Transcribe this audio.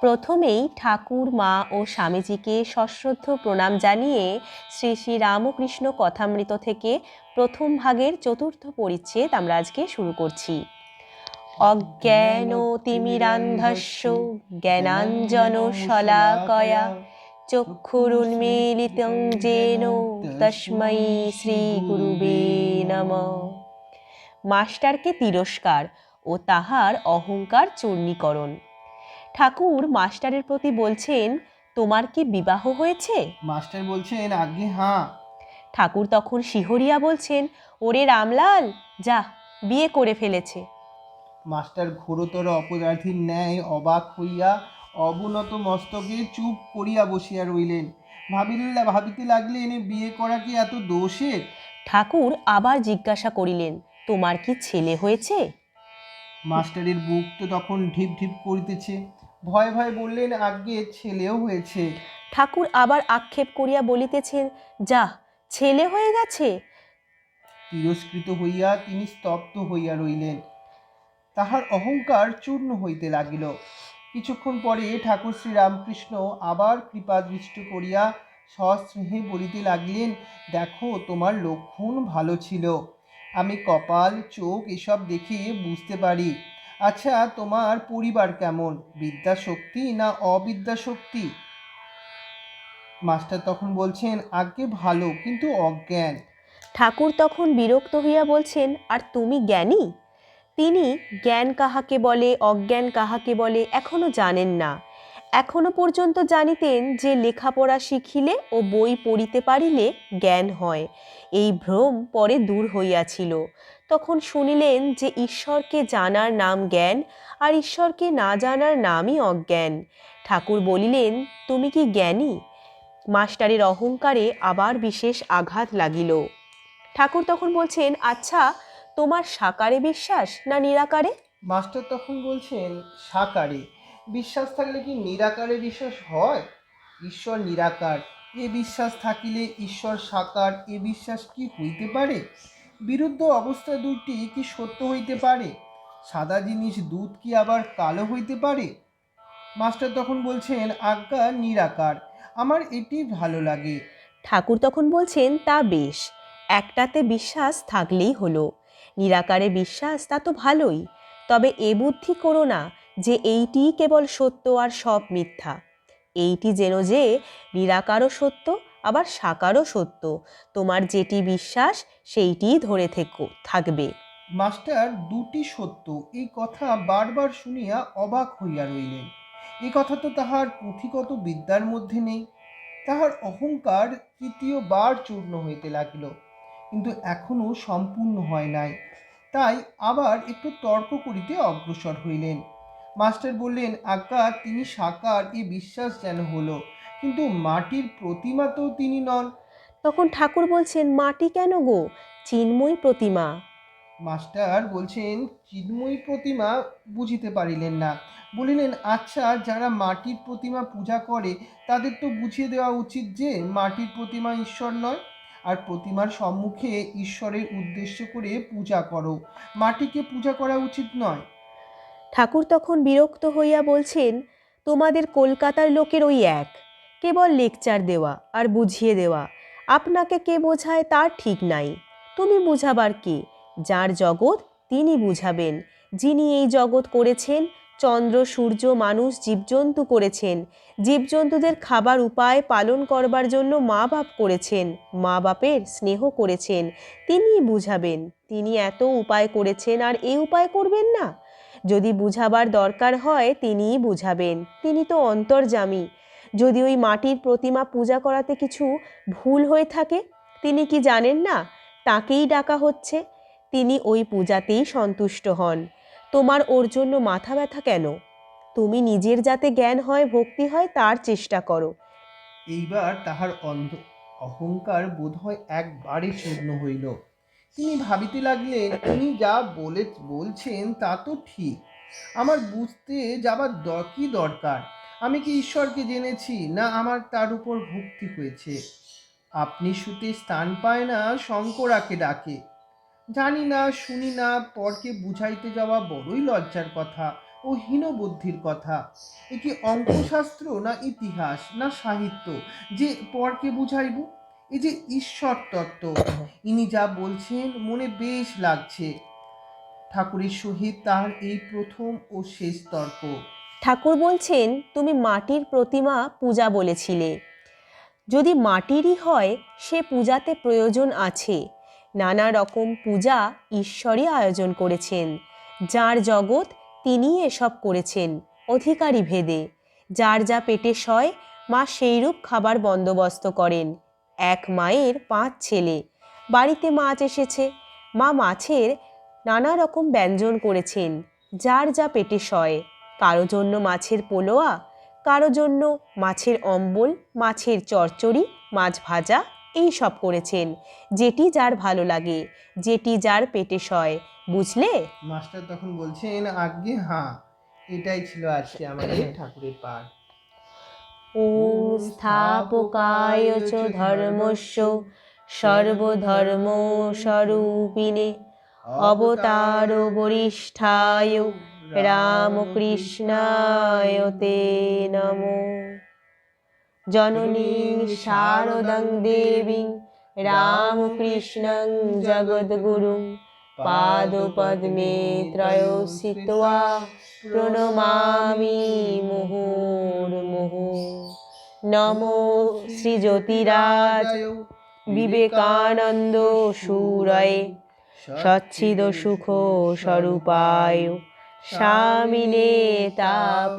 প্রথমেই ঠাকুর, মা ও স্বামীজিকে সশ্রদ্ধ প্রণাম জানিয়ে শ্রী শ্রী রামকৃষ্ণ কথামৃত থেকে প্রথম ভাগের চতুর্থ পরিচ্ছেদ আমরা আজকে শুরু করছি। অজ্ঞান তিমিরান্ধস্য, জ্ঞানাঞ্জন শলাকয়া, চক্ষুরুন্মীলিতং যেন তস্मै শ্রী গুরুবে নম। মাস্টারকে তিরস্কার ও তাহার অহংকার চূর্ণীকরণ। ঠাকুর মাস্টারের প্রতি বলছেন তোমার কি বিবাহ হয়েছে? মাস্টার বলছেন আগে হ্যাঁ। ঠাকুর তখন শিহরিয়া বলছেন ওরে রামলাল যা বিয়ে করে ফেলেছে। মাস্টার ঘোরতর অপরাধীর ন্যায় অবাক হইয়া অবনত মস্তকে চুপ করিয়া বসিয়া রইলেন। ভাবিল্লা ভাবিতে লাগলেন বিয়ে করা কি এত দোষের ঠাকুর আবার জিজ্ঞাসা করিলেন তোমার কি ছেলে হয়েছে? মাস্টারের বুক তো তখন ঢিপ ঢিপ করিতেছে। ভয় ভয় বললেন আগে ছেলেও হয়েছে। ঠাকুর আবার আক্ষেপ করিয়া বলিতেছেন যা ছেলে হয়ে গেছে? তিরস্কৃত হইয়া তিনি স্তব্ধ হইয়া রইলেন। তাহার অহংকার চূর্ণ হইতে লাগিল। কিছুক্ষণ পরে ঠাকুর শ্রী রামকৃষ্ণ আবার কৃপা দৃষ্টি করিয়া সস্নেহে বলিতে লাগলেন দেখো তোমার লক্ষণ ভালো ছিল। আমি কপাল চোখ এসব দেখে বুঝতে পারি। আচ্ছা তোমার পরিবার কেমন? বিদ্যা শক্তি না অবিদ্যা শক্তি মাস্টার তখন বলছেন, আগে ভালো, কিন্তু অজ্ঞান। ঠাকুর তখন বিরক্ত হইয়া বলছেন, আর তুমি জ্ঞানী? তিনি, জ্ঞান কাহাকে বলে, অজ্ঞান কাহাকে বলে, এখনও জানেন না। এখনও পর্যন্ত জানিতেন যে লেখাপড়া শিখিলে ও বই পড়িতে পারিলে জ্ঞান হয়। এই ভ্রম পরে দূর হইয়াছিল। তখন শুনিলেন যে ঈশ্বরকে জানার নাম জ্ঞান আর ঈশ্বরকে না জানার নামই অজ্ঞান। ঠাকুর বলিলেন, তুমি কি জ্ঞানী? মাস্টারের অহংকারে আবার বিশেষ আঘাত লাগিল। ঠাকুর তখন বলছেন আচ্ছা তোমার সাকারে বিশ্বাস না নিরাকারে? মাস্টার তখন বলছেন, সাকারে। বিশ্বাস থাকলে কি নিরাকারে বিশ্বাস হয়? ঈশ্বর নিরাকার। এ বিশ্বাস থাকিলে ঈশ্বর সাকার। এ বিশ্বাস কি হইতে পারে? বিরুদ্ধ অবস্থা দুইটি কি সত্য হইতে পারে? সাদা জিনিস দুধ কি আবার কালো হইতে পারে? মাস্টার তখন বলছেন, আজ্ঞা নিরাকার। আমার এটি ভালো লাগে। ঠাকুর তখন বলছেন, তা বেশ। একটাতে বিশ্বাস থাকলেই হলো। নিরাকারে বিশ্বাস, তা তো ভালোই। তবে এ বুদ্ধি করো না যে এইটিই কেবল সত্য আর সব মিথ্যা। এইটি যেন যে নিরাকারও সত্য আবার সাকারও সত্য। তোমার যেটি বিশ্বাস, সেইটিই ধরে থেকো, থাকবে। মাস্টার, দুটি সত্য। এই কথা বারবার শুনিয়া অবাক হইয়া রইলেন। এই কথা তো তাহার পুঁথিগত বিদ্যার মধ্যে নেই। তাহার অহংকার তৃতীয়বার চূর্ণ হইতে লাগিল। কিন্তু এখনও সম্পূর্ণ হয় নাই। তাই আবার একটু তর্ক করিতে অগ্রসর হইলেন। মাস্টার বললেন, আজ্ঞা, তিনি সাকার, এ বিশ্বাস যেন হলো। কিন্তু মাটির প্রতিমা তো তিনি নন। তখন ঠাকুর বলছেন মাটি কেন গো? চিন্ময় প্রতিমা। মাস্টার বলছেন চিন্ময়ী প্রতিমা বুঝিতে পারিলেন না। বলিলেন আচ্ছা যারা মাটির প্রতিমা পূজা করে তাদের তো বুঝিয়ে দেওয়া উচিত যে মাটির প্রতিমা ঈশ্বর নয়। আর প্রতিমার সম্মুখে ঈশ্বরের উদ্দেশ্য করে পূজা করো। মাটিকে পূজা করা উচিত নয়। ঠাকুর তখন বিরক্ত হইয়া বলছেন তোমাদের কলকাতার লোকের ওই এক। কেবল লেকচার দেওয়া আর বুঝিয়ে দেওয়া। আপনাকে কে বোঝায় তার ঠিক নাই। তুমি বুঝাবার কে? যার জগৎ তিনি বুঝাবেন। যিনি এই জগৎ করেছেন, চন্দ্র, সূর্য, মানুষ, জীবজন্তু করেছেন। জীবজন্তুদের খাবার উপায় পালন করবার জন্য মা বাপ করেছেন মা বাপের স্নেহ করেছেন। তিনিই বুঝাবেন, তিনি এত উপায় করেছেন আর এই উপায় করবেন না। যদি বুঝাবার দরকার হয়, তিনিই বুঝাবেন। তিনি তো অন্তর্জামী যদি ওই মাটির প্রতিমা পূজা করাতে কিছু ভুল হয়ে থাকে, তিনি কি জানেন না? তাকেই ডাকা হচ্ছে। তিনি ওই পূজাতেই সন্তুষ্ট হন। তোমার ওর জন্য মাথা ব্যথা কেন? তুমি নিজের যাতে জ্ঞান হয়, ভক্তি হয়, তার চেষ্টা করো। এইবার তাহার অন্ধ, অহংকার বোধহয় একবারে চূর্ণ হইল। তিনি ভাবিতে লাগলেন তিনি যা বলে, বলছেন তা তো ঠিক। আমার বুঝতে যাবার দ- কি দরকার। আমি কি ঈশ্বরকে জেনেছি? না আমার তার উপর ভক্তি হয়েছে। আপনি সুতে স্থান পায় না, শঙ্করাকে ডাকে। জানি না, শুনি না, পরকে বুঝাইতে যাওয়া বড়ই লজ্জার কথা ও হীনবুদ্ধির কথা। এ কি অঙ্কশাস্ত্র না ইতিহাস না সাহিত্য যে পরকে বুঝাইব? এই যে ঈশ্বর তত্ত্ব। ইনি যা বলছেন মনে বেশ লাগছে। ঠাকুরের সহিত তার এই প্রথম ও শেষ তর্ক। ঠাকুর বলছেন, তুমি মাটির প্রতিমা পূজা বলেছিলে। যদি মাটিরই হয়, সে পূজাতে প্রয়োজন আছে। নানা রকম পূজা ঈশ্বরই আয়োজন করেছেন। যার জগৎ তিনি এসব করেছেন, অধিকারী ভেদে। যার যা পেটে সয়, মা সেইরূপ খাবার বন্দোবস্ত করেন। এক মায়ের পাঁচ ছেলে। বাড়িতে মাছ এসেছে। মা মাছের নানা রকম ব্যঞ্জন করেছেন। যার যা পেটে সয় কারও জন্য মাছের পোলোয়া কারও জন্য মাছের অম্বল মাছের চচ্চড়ি মাছ ভাজা এই সব করেছেন। যেটি যার ভালো লাগে যেটি যার পেটে সয় বুঝলে? মাস্টার তখন বলছেন আজ্ঞে হ্যাঁ এটাই ছিল আজকে আমাদের ঠাকুরের পাঠ। ওম স্থাপকায় চ ধর্মস্য সর্বধর্ম স্বরূপিণে অবতার বরিষ্ঠায় রামকৃষ্ণায় তে নমো। জননী শারদং দেবী রামকৃষ্ণং জগদ্গুরুং পাদপদ্মে ত্রয়োস্থিত্বা প্রণমামি মুহুর্মুহু। নমো শ্রীজ্যোতিরাজ বিবেকানন্দ সুরয়ে সচ্ছিদ সুখ স্বরূপায় স্বামিনে তাপহারিণে।